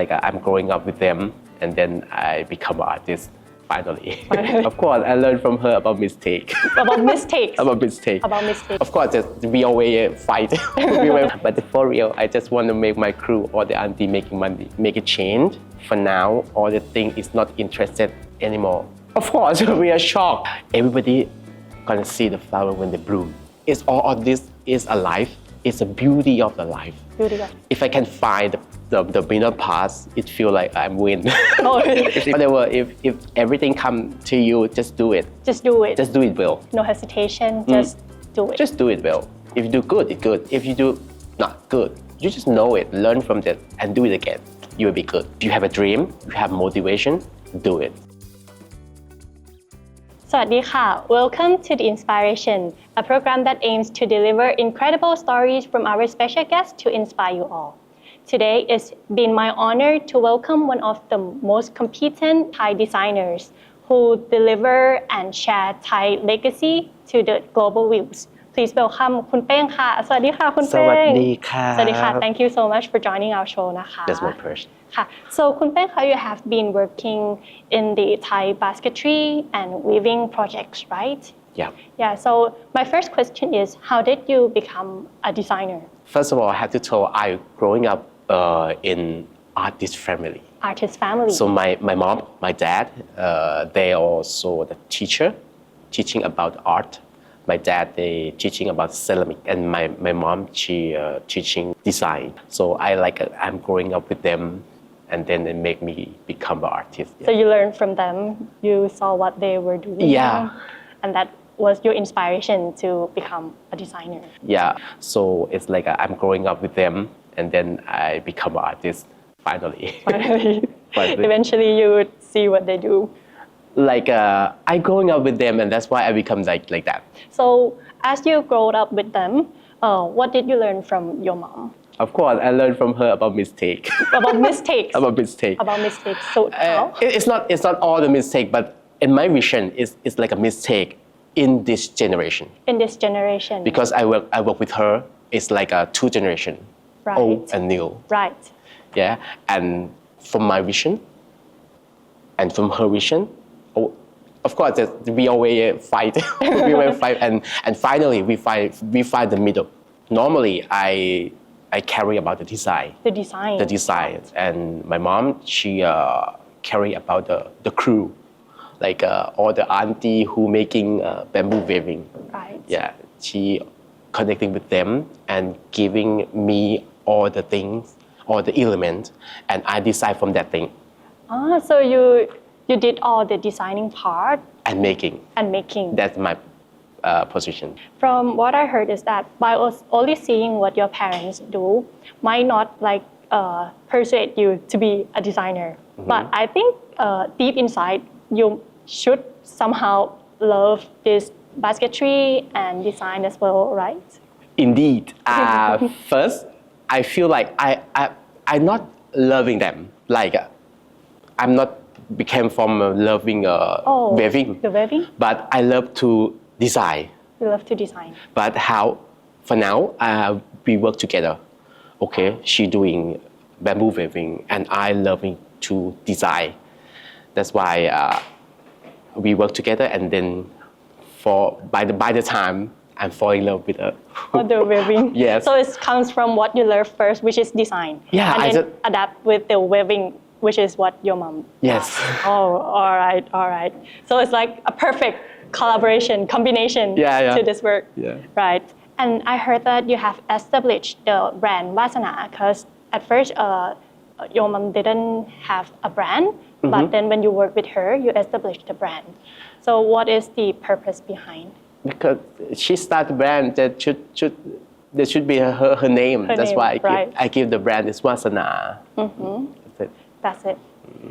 like I'm growing up with them, and then I become an artist finally. Finally. of course, I learned from her about mistake. About mistakes. about mistake. About mistakes. Of course, we always fight. But for real, I just want to make my crew or the auntie making money, make a change. For now, all the thing is not interested anymore. Of course, we are shocked. Everybody gonna see the flower when they bloom. It's all of this is alive. It's the beauty of the life. Beauty of- If I can find the, the, the winner parts, it feel like I'm win. Oh, really? Whatever, if, if everything come to you, just do it. Just do it. Just do it well. no hesitation. Just do it. Just do it well. If you do good, it's good. If you do not good, you just know it, learn from that, and do it again. You will be good. If you have a dream, you have motivation, do it. สวัสดีค่ะ Welcome to the Inspiration a program that aims to deliver incredible stories from our special guests to inspire you all Today, it's been my honor to welcome one of the most competent Thai designers who deliver and share Thai legacy to the global views. Please welcome คุณเป้งค่ะสวัสดีค่ะ Thank you so much for joining our show นะคะ That's my pleasure ค่ะ So คุณเป้งคะ you have been working in the Thai basketry and weaving projects right Yeah. Yeah. So my first question is, how did you become a designer? First of all, I have to tell I growing up uh, in artist family. artist family So my, my mom, my dad, uh, they also the teacher, teaching about art. My dad, they teaching about ceramic, and my, my mom, she uh, teaching design. So I like I'm growing up with them, and then they make me become an artist. so you learned from them you saw what they were doing Yeah. and that was your inspiration to become a designer Yeah. So it's like I'm growing up with them, and then I become an artist finally. finally Finally. eventually you would see what they do like uh, I growing up with them, and that's why I become like like that. so as you growed up with them uh, what did you learn from your mom Of course, I learned from her about mistake. about mistakes about mistake. about mistakes so Uh, it- it's not it's not all the mistake, but in my vision, it's, it's like a mistake in this generation in this generation because I work I work with her. It's like a two generation, Right. old and new. right Yeah, and from my vision, and from her vision, oh, of course, we always fight. we always fight, and and finally we find we find the middle. Normally, I I carry about the design the design the design. And my mom, she uh, carry about the, the crew, like uh, all the auntie who making uh, bamboo weaving. right Yeah, she connecting with them and giving me all the things, all the elements, and I decide from that thing ah so you you did all the designing part and making. and making That's my uh, position. from what I heard is that by only seeing what your parents do might not like uh, persuade you to be a designer. But I think uh, deep inside you should somehow love this basketry and design as well, right? Indeed. Uh, first, I feel like I, I, I'm not loving them. Like, uh, I'm not became from uh, loving uh, Oh, weaving. the weaving? But I love to design. You love to design. But how, for now, uh, we work together. Okay, she doing bamboo weaving and I loving to design. That's why uh, we work together and then for by the by the time I'm fall in love with her. Or the weaving. Yes. So it comes from what you learn first, which is design. Yeah, And I then just- adapt with the weaving, which is what your mom. Yes. does. Oh, all right, all right. So it's like a perfect collaboration, combination Yeah, yeah. to this work. Yeah. Right. And I heard that you have established the brand Vasana because at first uh, your mom didn't have a brand, Mm-hmm. but then when you work with her, you established the brand. So what is the purpose behind? Because she started brand that should should there should be her, her name. Her That's name, why I give. I give the brand is Wasana. Mm-hmm. That's it. That's it.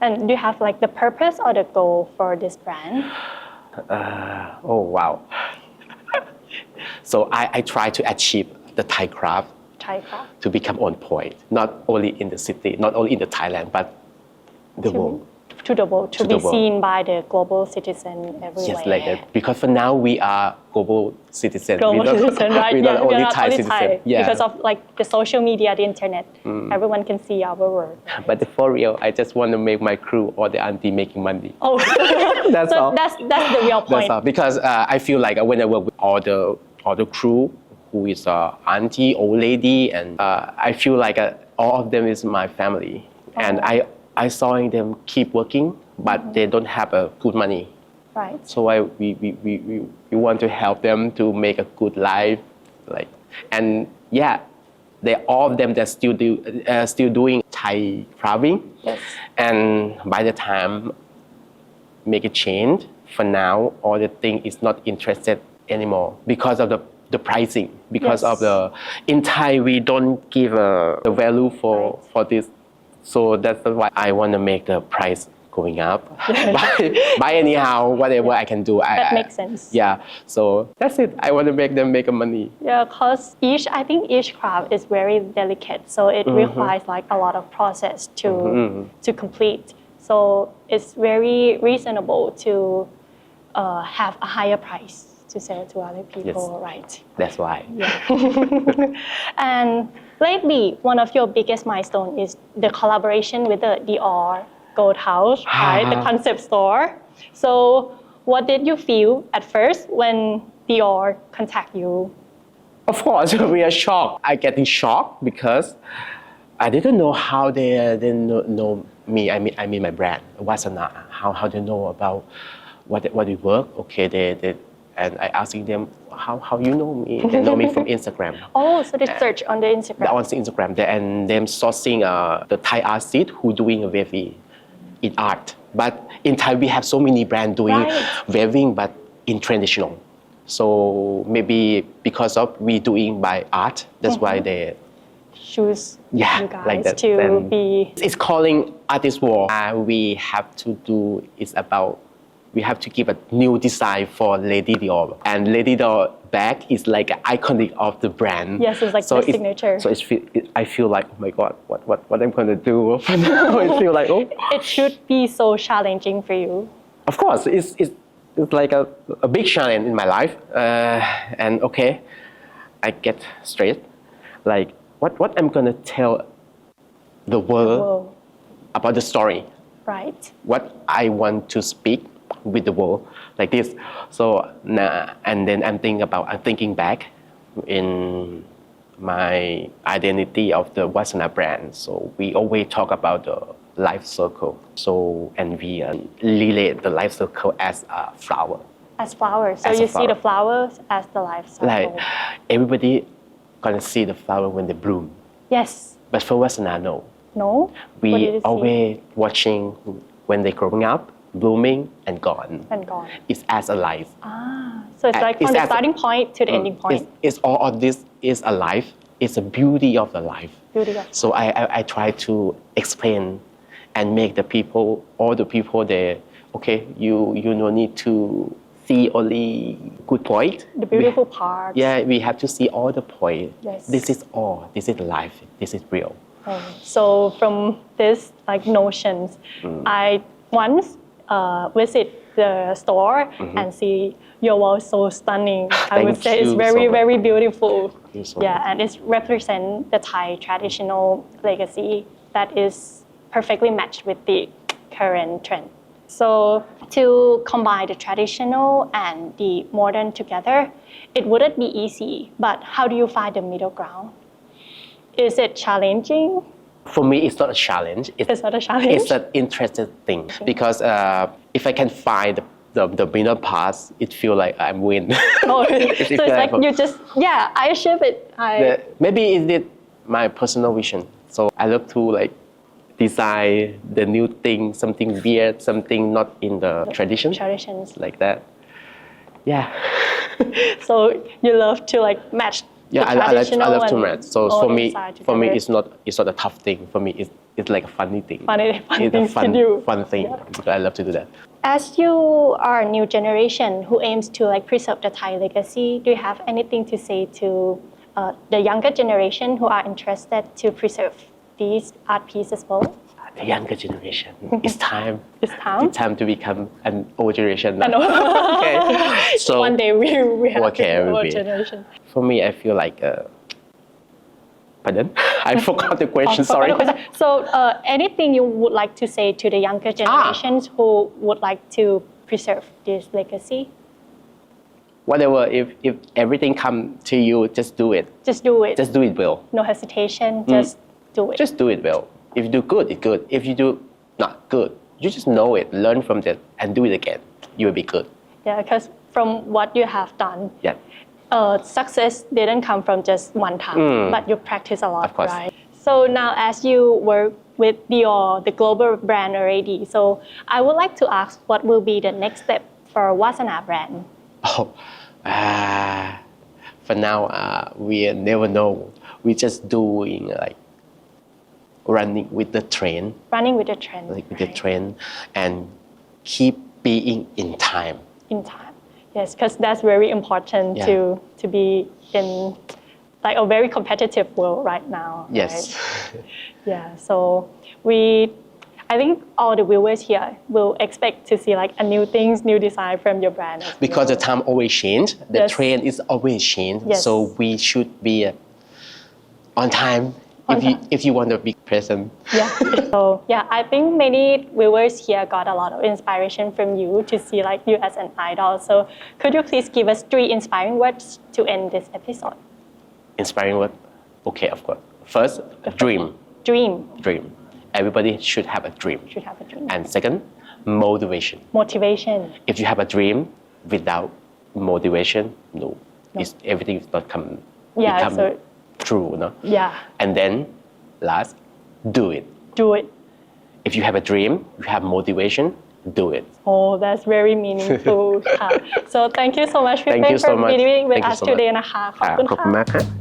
And do you have like the purpose or the goal for this brand? Uh, oh wow. so I, I try to achieve the Thai craft Thai craft. to become on point, not only in the city, not only in the Thailand, but the To- world. To the world, to, be seen by the global citizen everywhere. Yes, like that. Because for now we are global citizens. Global we not, citizen, right? We're yeah, not we are only not Thai only citizens. Thai Yeah. Mm. because of like the social media, the internet. Everyone can see our world. but for real, I just want to make my crew or the auntie making money. Oh, That's so all. that's that's the real point. That's all. Because uh, I feel like when I work with all the all the crew, who is uh, auntie, old lady, and uh, I feel like uh, all of them is my family, and Oh. I I saw them keep working, but they don't have a good money. Right. So I we, we, we, we, we want to help them to make a good life, like and yeah, they all of them they're still do uh, still doing Thai carving, Yes. and by the time make a change for now, all the thing is not interested anymore because of the the pricing because Yes. of the in Thai we don't give uh, the value for Right. for this so that's why I want to make the price going up buy, anyhow whatever I can do I, That makes sense. yeah so that's it I want to make them make a money Yeah, because each I think each craft is very delicate, so it Mm-hmm. requires like a lot of process to to complete. So it's very reasonable to uh, have a higher price to sell to other people, right? that's why And lately, one of your biggest milestone is the collaboration with the Dior Gold House, right? the concept store. So, what did you feel at first when Dior contact you? Of course, we are shocked. I getting shocked because I didn't know how they uh, didn't know, know me. I mean, I mean my brand, Wasana. How how they know about what what we work? Okay, they, they and I asking them how how you know me. They know me from Instagram. Oh, so they search on the Instagram. on Instagram, they, and them sourcing uh, the Thai artist who doing a wavy in art. But in Thai, we have so many brands doing Right. weaving, but in traditional. So maybe because of we doing by art, that's why they Choose yeah you guys like that. to Then be it's calling artist war. Uh, we have to do is about we have to give a new design for Lady Dior, and Lady Dior bag is like an iconic of the brand. Yes, it's like the signature. So it's it, I feel like oh my god, what what what I'm gonna do? now? I feel like oh, it should be so challenging for you. of course it's it's, it's like a, a big challenge in my life, uh, and okay, I get straight, like what what I'm gonna tell the world Whoa, about the story. right? what I want to speak with the world like this. So now and then I'm thinking about I'm thinking back in my identity of the Wasana brand. So we always talk about the life circle. So and we uh, relate the life circle as a flower. As flowers. So As you see the flowers as the life cycle. Like everybody gonna see the flower when they bloom. yes. But for Wasana, no. No. We you see? always watching when they growing up, blooming and gone. and gone. It's as alive. Ah, so it's Uh, like it's from the starting point to the ending point. it's all of this is alive. It's a beauty of the life. Beauty of So I, I, I try to explain and make the people, all the people there, okay, you you no need to see only good point. the beautiful part. Yeah, we have to see all the point. Yes. This is all. This is life. This is real. Um, so from this like notions, Mm. I once uh, visit the store and see your wall so stunning. I Mm-hmm. Would say it's very so very beautiful. so yeah, much. and it represents the Thai traditional legacy that is perfectly matched with the current trend. So to combine the traditional and the modern together, it wouldn't be easy. But how do you find the middle ground? Is it challenging? For me, it's not a challenge. It's, It's not a challenge. it's an interesting thing because uh, if I can find the, the, the middle parts, it feel like I'm win. Oh, so it's like you just yeah, I achieve it. I the- maybe it is it my personal vision. So I love to like design the new thing, something weird, something not in the tradition, traditions. like that. Yeah. So you love to like match Yeah, I, I, like, I love to match. So for me, for me, it's not it's not a tough thing. For me, it's it's like a funny thing. Funny- fun it's a to fun, do. fun thing. Yeah. because I love to do that. As you are a new generation who aims to like preserve the Thai legacy, do you have anything to say to uh, the younger generation who are interested to preserve these art pieces as well? The younger generation it's time It's time. it's time to become an old generation I know. okay so One day we we have Okay, to will our be. generation. for me I feel like uh, pardon I forgot the question Oh, sorry the. So, uh, anything you would like to say to the younger Ah. generations who would like to preserve this legacy? whatever if if everything come to you just do it Just do it. just do it well no hesitation. Just do it. Mm. just do it well. If you do good, it's good. If you do not good, you just know it, learn from that, and do it again. You will be good. yeah, because from what you have done, Yeah. uh, success didn't come from just one time, Mm. but you practice a lot, right? So now, as you work with Dior, the global brand already, so I would like to ask, what will be the next step for Wasana brand? Oh, ah, for now, uh, we never know. We're just doing like running with the trend, Running with the trend, like with the right? trend, and keep being in time. in time. Yes, because that's very important Yeah. to to be in like a very competitive world right now. Yes. right? Yeah. So we, I think all the viewers here will expect to see like a new things, new design from your brand. because the time always change the Yes. trend is always change Yes. so we should be uh, on time if you if you want to be present. Yeah. so yeah, I think many viewers here got a lot of inspiration from you to see like you as an idol. So could you please give us three inspiring words to end this episode? inspiring word? Okay of course. First dream. Dream. Dream. Everybody should have a dream. Should have a dream. and second motivation. Motivation. if you have a dream without motivation no, It's, everything is not come Yeah, become so- true no? Yeah. and then last do it Do it. if you have a dream you have motivation do it Oh, that's very meaningful ค่ะ so thank you so much พี่ Thank เป้ you ง so for much. being with Thank you us so much. today นะคะ ขอบ อ่า คุณ ขอบคุณ ค่ะ มากครับ